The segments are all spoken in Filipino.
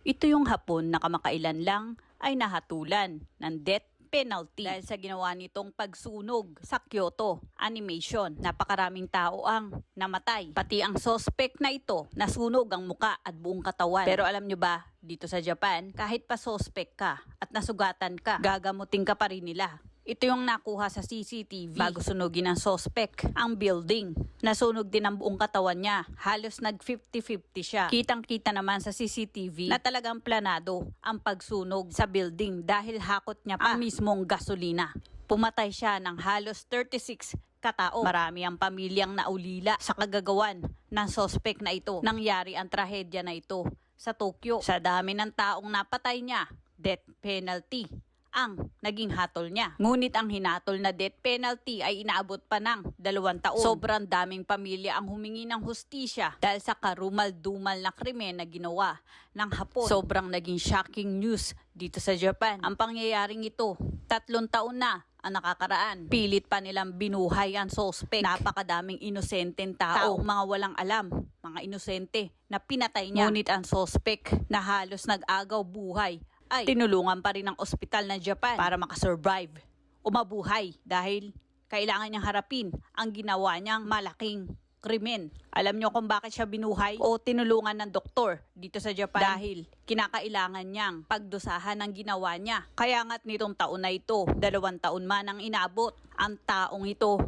Ito yung hapon na kamakailan lang ay nahatulan ng death penalty dahil sa ginawa nitong pagsunog sa Kyoto animation. Napakaraming tao ang namatay. Pati ang suspect na ito, nasunog ang muka at buong katawan. Pero alam nyo ba, dito sa Japan, kahit pa suspect ka at nasugatan ka, gagamutin ka pa rin nila. Ito yung nakuha sa CCTV bago sunugin ng suspect ang building. Nasunog din ang buong katawan niya. Halos nag 50-50 siya. Kitang-kita naman sa CCTV na talagang planado ang pagsunog sa building dahil hakot niya pa ang mismong gasolina. Pumatay siya ng halos 36 katao. Marami ang pamilyang naulila sa kagagawan ng suspect na ito. Nangyari ang trahedya na ito sa Tokyo. Sa dami ng taong napatay niya, death penalty ang naging hatol niya. Ngunit ang hinatol na death penalty ay inaabot pa ng dalawang taon. Sobrang daming pamilya ang humingi ng hustisya dahil sa karumal-dumal na krimen na ginawa ng Hapon. Sobrang naging shocking news dito sa Japan. Ang pangyayaring ito, tatlong taon na ang nakakaraan. Pilit pa nilang binuhay ang suspect. Napakadaming inosenteng tao, mga walang alam, mga inosente na pinatay niya. Ngunit ang suspect na halos nag-agaw buhay ay tinulungan pa rin ng ospital ng Japan para makasurvive o mabuhay dahil kailangan niyang harapin ang ginawa niyang malaking krimen. Alam niyo kung bakit siya binuhay o tinulungan ng doktor dito sa Japan? Dahil kinakailangan niyang pagdusahan ng ginawa niya. Kaya nga't nitong taon na ito, dalawang taon man ang inabot, ang taong ito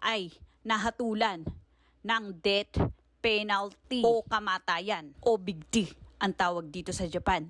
ay nahatulan ng death penalty o kamatayan o bigti ang tawag dito sa Japan.